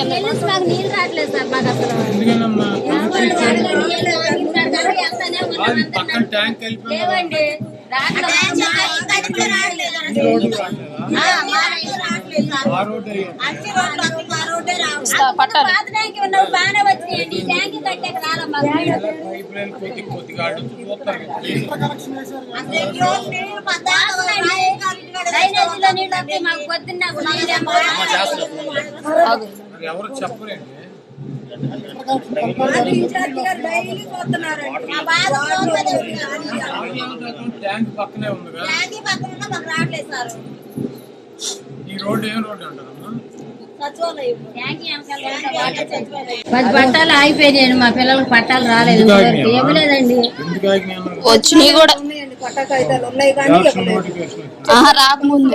మాకు నీళ్ళు రావట్లేదు సార్ మాకు అసలు. పక్కన ట్యాంక్ వెళ్ళిపోయింది. లేవండి. రావట్లేదు. రావట్లేదా? మా- పాత ట్యాంక్ ఉన్నప్పుడు బాగానే వచ్చినాయండి. ఈ ట్యాంక్ కట్టాక మాకు నీళ్ళు. డ్రైనేజీలో నీళ్ళు వస్తే మాకు పొద్దున్న నాకు నీళ్ళు ఎవరు చెప్పరండి? మా బాధ పోతుంది. ట్యాంక్ పక్కనే ఉందిగా ఈ రోడ్డు ఏం రోడ్డు అంటారమ్మా. పది పట్టాలు ఆగిపోయినాయండి మా పిల్లలకు పట్టాలు రాలేదు. ఇవ్వలేదండి వచ్చినాయి కూడా. రాకముందు.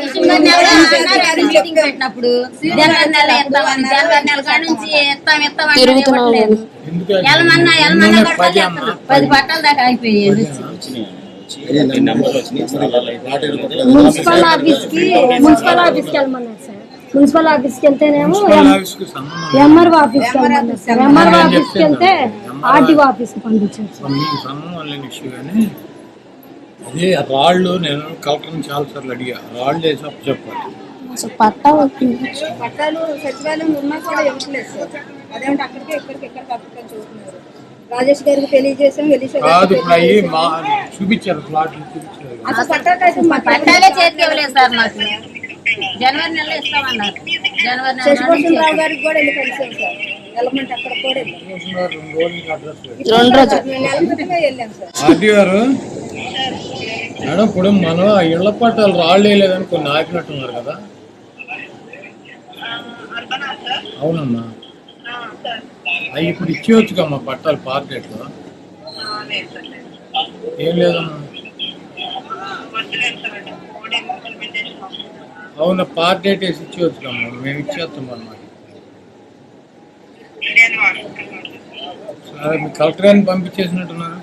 మీటింగ్ పెట్టినప్పుడు? జనవరి నెల ఇస్తామని జనవరి నుంచి ఇస్తాం? ఎలమన్నా ఎలమన్నా పది పట్టాల దాకా అయిపోయాయి మున్సిపల్ ఆఫీస్కి మున్సిపల్ ఆఫీస్కి వెళ్ళమన్నారు సార్. మున్సిపల్ ఆఫీస్కి వెళ్తేనేమో. ఎంఆర్ఓ ఆఫీస్కి వెళ్ళమన్నారు సార్. ఎంఆర్ఓ ఆఫీస్కి వెళ్తే ఆర్టీఓ ఆఫీస్కి పంపించారు సార్. అదే రాళ్ళు నేను కలెక్టర్ని చాలా సార్లు అడిగా. రాళ్ళు వేసి అప్పు చెప్పాలి. పట్టా వచ్చింది పట్టాలు సచివాలయం ఉన్నా కూడా ఇవ్వట్లేదు సార్. అదేంటి అక్కడికి ఇక్కడికి ఇక్కడికి అక్కడికి చూస్తున్నారు. రాజేష్ గారికి తెలియజేసాం కాదు ఇప్పుడు అయ్యి మా చూపించారు ప్లాట్లు చూపించారు. అసలు పట్టాలు అయితే మా పట్టాలే చేతికి ఇవ్వలేదు సార్ మాకు. జనవరి నెలలో ఇస్తామన్నారు. జనవరి గారికి కూడా వెళ్ళి కలిసాం సార్. వెళ్ళమంటే అక్కడ కూడా వెళ్ళాం. రెండు రోజులకి అడ్రస్ లేదు. రెండు రోజులు. మేము నెల క్రితమే వెళ్ళాం సార్. ఆర్టీ గారు మేడం ఇప్పుడు మనం ఆ ఇళ్ళ పట్టాలు రాళ్ళు వేయలేదని కొన్ని ఆపినట్టున్నారు కదా. అవునమ్మా. అవి ఇప్పుడు ఇచ్చేవచ్చుకమ్మా పట్టాలు పార్కెట్లో ఏం లేదమ్మా అవునా పార్ట్ డేట్ వేసి ఇచ్చేవచ్చుకమ్మా మేము ఇచ్చేస్తాం అన్నమాట. సరే మీ కలెక్టర్ గారిని పంపించేసినట్టున్నారు?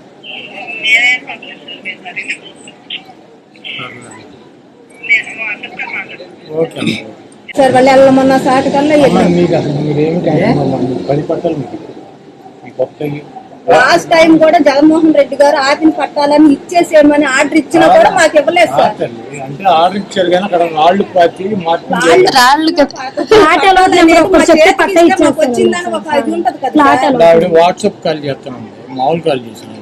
ఓకే అమ్మా సార్ వాళ్ళు వెళ్ళమన్న సాటి కల్లా అమ్మా, వెళ్ళాం మీకు అసలు మీరేమి కాదమ్మా మీకు పది పట్టాలు మీకు. మీ కొత్తవి లాస్ట్ టైం కూడా జగన్మోహన్ రెడ్డి గారు ఆపిన పట్టాలని ఇచ్చేసేయమని ఆర్డర్ ఇచ్చినా కూడా మాకు ఇవ్వలేదు సార్. అంటే ఆర్డర్ ఇచ్చారు కానీ అక్కడ రాళ్ళు పాతి వచ్చిందని ఒక ఇది ఉంటది కదా వాట్సాప్ కాల్ చేస్తాను మామూలు కాల్ చేశాను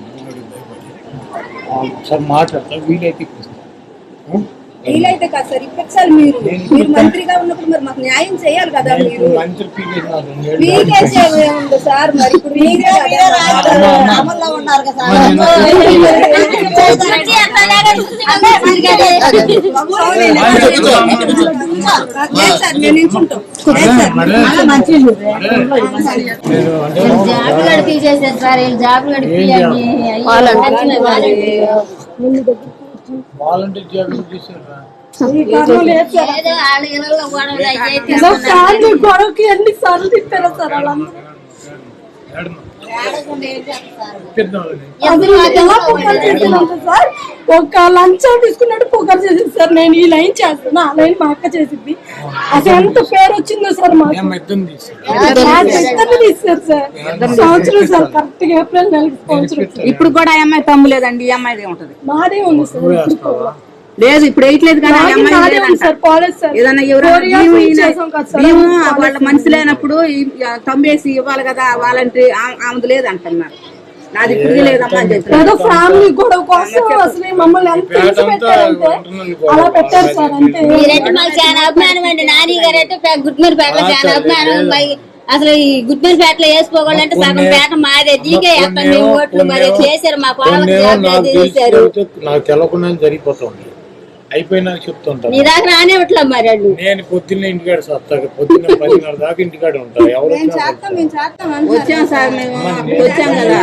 సార్ మాట్లాడతా. వీలైతే? వీలైతే కాదు సార్ ఇప్పించాలి మీరు మీరు మంత్రిగా ఉన్నప్పుడు మరి మాకు న్యాయం చేయాలి కదా మీరు? మీకే. చేయముంది సార్ మరి ఇప్పుడు మీరే. అమల్లో ఉన్నారు కదా అదే తిరిగేది. లేదు సార్. మేము నిల్చుంటాం వాలంటీర్ జాబ్ చేశారా? ఏదో వాళ్ళ ఇళ్ళలో గొడవలు అయ్యాయి ఫ్యామిలీ గొడవకి ఎన్ని సార్లు తిప్పారు సార్ వాళ్ళందరూ? చేసిందంటే సార్? ఒక లంచం తీసుకున్నట్టు పొగరు చేసింది. సార్ నేను ఈ లైన్ చేస్తాను ఆ లైన్ మా అక్క చేసింది. అసలు ఎంత పేరు వచ్చిందో సార్ ఇద్దరు తీస్తారు సార్. సంవత్సరం సార్ కరెక్ట్గా ఏప్రిల్ నెలకి సంవత్సరం ఇప్పుడు కూడా ఆ అమ్మాయి తమ్ము లేదండి ఈ అమ్మాయిదే ఉంటది. మాదే ఉంది సార్ లేదు ఇప్పుడు వేయట్లేదు కానీ ఏదన్నా ఎవరైనా కాలేజ్ వాళ్ళ మనిషి లేనప్పుడు తమ్మేసి ఇవ్వాలి కదా వాలంటీ ఆమెది లేదు అంటున్నారు నాది ఇప్పుడు లేదమ్మా ఏదో ఫ్యామిలీ గొడవ కోసం అసలు మమ్మల్ని ఎంత అంతా పెట్టారంటే. అలా పెట్టారు సార్ అంతే. మీరంటే మాకు చాలా అభిమానం అండి. నాని గారు అంటే చాలా అభిమానం. అసలు ఈ గుడ్మీరపేటలో వేసుకోవాలంటే సగం పేట మాదే. దీకే వేస్తాం మేము ఓట్లు మరి చేశారు. మా జాబ్ నాకు చేశారు. తెలిసి నాకు తెలవకుండా జరిగిపోతుంది. అయిపోయినాక చెప్తుంటాను నీ దాకా రానివ్వట్లే మరి వాళ్ళు. నేను పొద్దున్నే ఇంటికాడ సత్తా పొద్దున్న పదిన్నర దాకా ఇంటికాడ ఉంటా. ఎవరు మేము చేస్తాం మేము చేస్తాం. వచ్చాం సార్ మేము వచ్చాం కదా.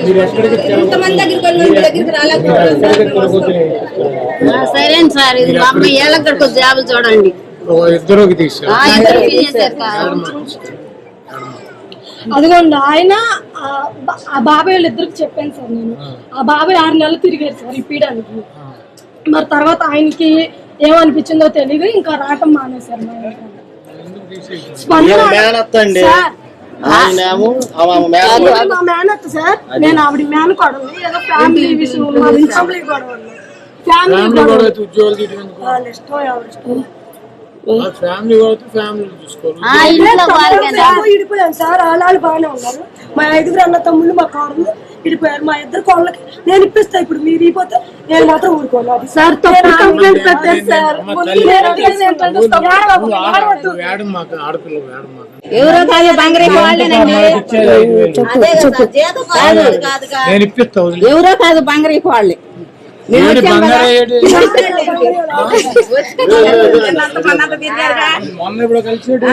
మీరు ఎక్కడికి ఇంతమంది దగ్గరికి వెళ్ళి దగ్గరికి మీరు రాలేకపోతున్నాం సార్ సరే ఇది మా అమ్మ జాబులు చూడండి. ఇద్దరుకి తీసారు అదిగోండి ఆయన ఆ బాబాయ్ వాళ్ళిద్దరికి చెప్పాను సార్ నేను. ఆ. బాబాయ్ ఆరు నెలలు తిరిగారు సార్ ఇప్పించడానికి మరి తర్వాత ఆయనకి ఏమనిపించిందో తెలియదు ఇంకా రావటం మానేశారు మా ఇంట్లో. స్పందన మేనత్తండి ఆయనేమో మా మేనత్త సార్ నేను ఆవిడ మేనకోడలు ఏదో ఫ్యామిలీ విషయం మాది ఫ్యామిలీ గొడవ. ఫ్యామిలీ ఫ్యామిలీ గొడవ. ఇష్టం ఎవరి ఫ్యామిలీ చూసుకోవాలి సార్ వాళ్ళు బాగానే ఉన్నారు. మా ఐదుగురు అన్న తమ్ముళ్ళు మా కోడలు ఇడిపోయారు మా ఇద్దరు కోళ్ళకి నేను ఇప్పిస్తా ఇప్పుడు మీరు ఇపోతే నేను మాత్రం ఊరుకోను. అది సార్ తప్పు కంప్లైంట్ పెట్టారు సార్ ఏడమాక ఎవరో కాదు బంగారీ వాళ్ళేనండి ఇచ్చేది ఐదు వేలు. అదే కదా సార్, జీతం కాదు కాదుగా నేను ఇప్పిస్తా వదిలే. ఎవరో కాదు బంగారీ వాళ్ళే. మొన్న ఇప్పుడు కలిసి ఆ,